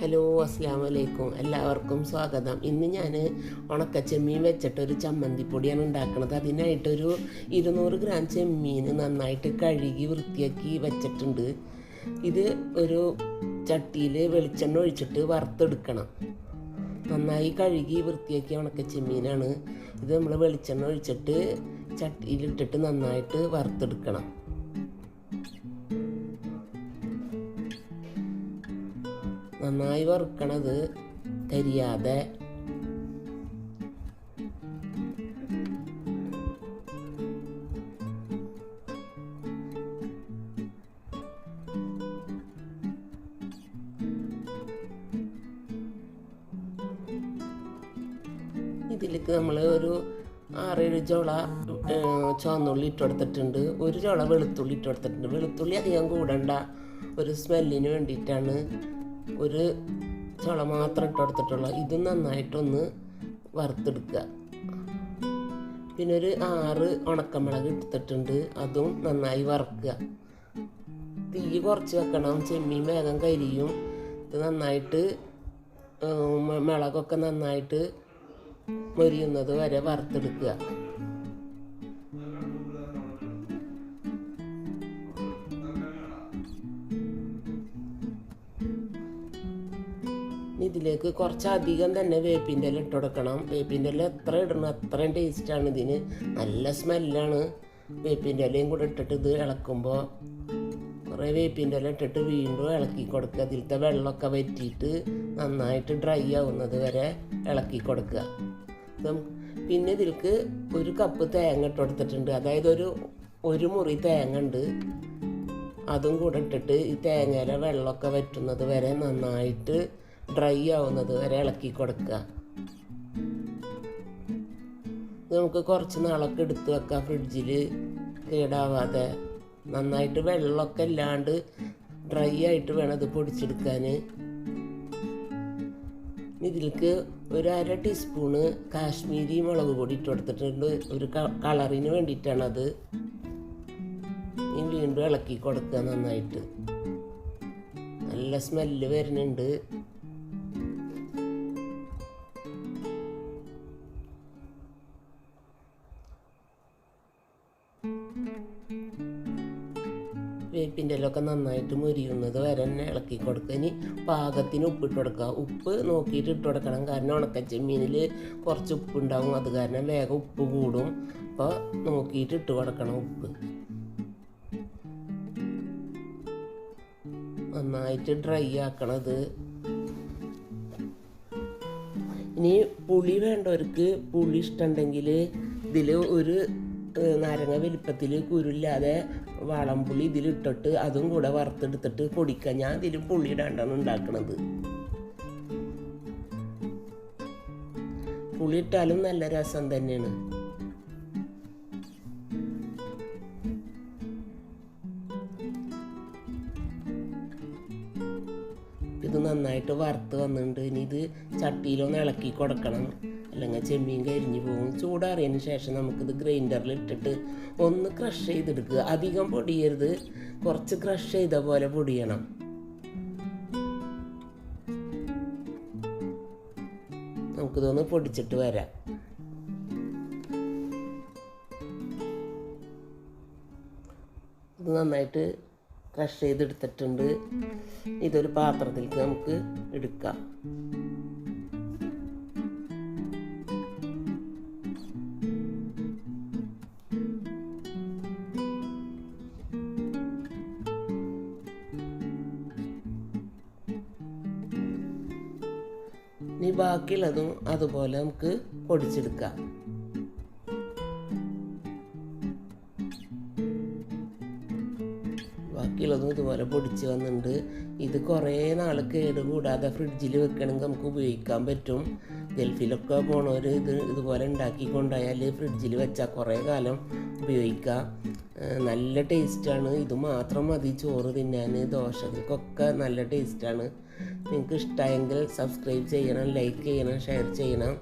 Hello അസ്സാം വലൈക്കും എല്ലാവർക്കും സ്വാഗതം. ഇന്ന് ഞാൻ ഉണക്ക ചെമ്മീൻ വെച്ചിട്ടൊരു ചമ്മന്തിപ്പൊടിയാണ് ഉണ്ടാക്കുന്നത് അതിനായിട്ടൊരു ഇരുന്നൂറ് ഗ്രാം ചെമ്മീൻ നന്നായിട്ട് കഴുകി വൃത്തിയാക്കി വെച്ചിട്ടുണ്ട്. ഇത് ഒരു ചട്ടിയിൽ വെളിച്ചെണ്ണ ഒഴിച്ചിട്ട് വറുത്തെടുക്കണം. നന്നായി കഴുകി വൃത്തിയാക്കിയ ഉണക്ക ചെമ്മീനാണ് ഇത് നമ്മൾ വെളിച്ചെണ്ണ ഒഴിച്ചിട്ട് ചട്ടിയിലിട്ടിട്ട് നന്നായിട്ട് വറുത്തെടുക്കണം. നന്നായി വറുക്കണത് കരിയാതെ. ഇതിലേക്ക് നമ്മൾ ഒരു ആറേഴ് ചോള ചുവന്നുള്ളി ഇട്ട് കൊടുത്തിട്ടുണ്ട്. ഒരു ചോള വെളുത്തുള്ളി ഇട്ട് കൊടുത്തിട്ടുണ്ട്. വെളുത്തുള്ളി അധികം കൂടണ്ട. ഒരു സ്മെല്ലിന് വേണ്ടിയിട്ടാണ്. ഒരു ചുള മാത്രം ഇട്ട് കൊടുത്തിട്ടുള്ള. ഇത് നന്നായിട്ടൊന്ന് വറുത്തെടുക്കുക. പിന്നെ ഒരു ആറ് ഉണക്കമുളക് എടുത്തിട്ടുണ്ട് അതും നന്നായി വറുക്കുക. തീ കുറച്ച് വെക്കണം. ചെമ്മീൻ വേഗം കരിയും. ഇത് നന്നായിട്ട് മുളകൊക്കെ നന്നായിട്ട് മൊരിയുന്നത് വരെ വറുത്തെടുക്കുക. ഇതിലേക്ക് കുറച്ചധികം തന്നെ വേപ്പിന്റെ ഇല ഇട്ട് കൊടുക്കണം വേപ്പിന്റെ ഇല എത്ര ഇടണം അത്രയും ടേസ്റ്റാണ് ഇതിന്. നല്ല സ്മെല്ലാണ് വേപ്പിന്റെ ഇലയും കൂടെ ഇട്ടിട്ട് ഇത് ഇളക്കുമ്പോൾ കുറേ വേപ്പിന്റെ ഇല ഇട്ടിട്ട് വീണ്ടും ഇളക്കി കൊടുക്കുക. അതിലത്തെ വെള്ളമൊക്കെ വറ്റിയിട്ട് നന്നായിട്ട് ഡ്രൈ ആവുന്നത് വരെ ഇളക്കി കൊടുക്കുക. പിന്നെ ഇതിൽക്ക് ഒരു കപ്പ് തേങ്ങ ഇട്ട് കൊടുത്തിട്ടുണ്ട്. അതായത് ഒരു ഒരു മുറി തേങ്ങ ഉണ്ട്. അതും കൂടെ ഇട്ടിട്ട് ഈ തേങ്ങയിലെ വെള്ളമൊക്കെ വറ്റുന്നത് വരെ നന്നായിട്ട് ഡ്രൈ ആവുന്നത് വരെ ഇളക്കി കൊടുക്കുക നമുക്ക് കുറച്ച് നാളൊക്കെ എടുത്തു വെക്കാം. ഫ്രിഡ്ജിൽ കേടാവാതെ. നന്നായിട്ട് വെള്ളമൊക്കെ ഇല്ലാണ്ട് ഡ്രൈ ആയിട്ട് വേണം ഇത് പൊടിച്ചെടുക്കാൻ ഇതിലേക്ക് ഒരു അര ടീസ്പൂണ് കാശ്മീരി മുളക് പൊടി ഇട്ട് കൊടുത്തിട്ടുണ്ട്. ഒരു കളറിന് വേണ്ടിയിട്ടാണത്. ഇനി വീണ്ടും ഇളക്കി കൊടുക്കുക നന്നായിട്ട്. നല്ല സ്മെല്ല് വരുന്നുണ്ട്. വേപ്പിന്റെ ഇലൊക്കെ നന്നായിട്ട് മുരിയുന്നത് വരെ തന്നെ ഇളക്കി കൊടുക്കുക. ഇനി പാകത്തിന് ഉപ്പിട്ട് കൊടുക്കുക. ഉപ്പ് നോക്കിയിട്ട് ഇട്ട് കൊടുക്കണം. കാരണം ഉണക്കച്ചെമ്മീനിൽ കുറച്ച് ഉപ്പ് ഉണ്ടാവും അത് കാരണം വേഗം ഉപ്പ് കൂടും. അപ്പോൾ നോക്കിയിട്ട് ഇട്ട് കൊടുക്കണം ഉപ്പ്. നന്നായിട്ട് ഡ്രൈ ആക്കണത് ഇനി പുളി വേണ്ടവർക്ക് പുളി ഇഷ്ടമുണ്ടെങ്കിൽ ഇതിൽ ഒരു നാരങ്ങ വലിപ്പത്തിൽ കുരുല്ലാതെ വളംപുളി ഇതിലിട്ടിട്ട് അതും കൂടെ വറുത്തെടുത്തിട്ട് പൊടിക്കുക ഞാൻ ഇതിൽ പുളി ഇടാണ്ടാണ് ഉണ്ടാക്കണത്. പുളി ഇട്ടാലും നല്ല രസം തന്നെയാണ്. ഇത് നന്നായിട്ട് വറുത്ത് വന്നിട്ടുണ്ട്. ഇനി ഇത് ചട്ടിയിലൊന്ന് ഇളക്കി കൊടുക്കണം. അല്ലെങ്കിൽ ചെമ്മീൻ കരിഞ്ഞു പോകും. ചൂടാറിയതിന് ശേഷം നമുക്കിത് ഗ്രൈൻഡറിൽ ഇട്ടിട്ട് ഒന്ന് ക്രഷ് ചെയ്തെടുക്കുക. അധികം പൊടിയരുത്. കുറച്ച് ക്രഷ് ചെയ്ത പോലെ പൊടിയണം. നമുക്കിതൊന്ന് പൊടിച്ചിട്ട് വരാം. ഇത് നന്നായിട്ട് ക്രഷ് ചെയ്തെടുത്തിട്ടുണ്ട്. ഇതൊരു പാത്രത്തിലേക്ക് നമുക്ക് എടുക്കാം. ഇനി ബാക്കിയുള്ളതും അതുപോലെ നമുക്ക് പൊടിച്ചെടുക്കാം. ബാക്കിയുള്ളതും ഇതുപോലെ പൊടിച്ച് വന്നിട്ടുണ്ട്. ഇത് കുറേ നാൾ കേട് കൂടാതെ ഫ്രിഡ്ജിൽ വെക്കണമെങ്കിൽ നമുക്ക് ഉപയോഗിക്കാൻ പറ്റും. ഗൾഫിലൊക്കെ പോണവർ ഇത് ഇതുപോലെ ഉണ്ടാക്കി കൊണ്ടുപോയാൽ ഫ്രിഡ്ജിൽ വെച്ചാൽ കുറേ കാലം ഉപയോഗിക്കാം. നല്ല ടേസ്റ്റാണ്. ഇത് മാത്രം മതി. ചോറ് തിന്നാൻ ദോശക്കൊക്കെ നല്ല ടേസ്റ്റാണ്. നിങ്ങൾക്ക് ഇഷ്ടമായെങ്കിൽ സബ്സ്ക്രൈബ് ചെയ്യണം ലൈക്ക് ചെയ്യണം ഷെയർ ചെയ്യണം.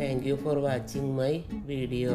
Thank you for watching my video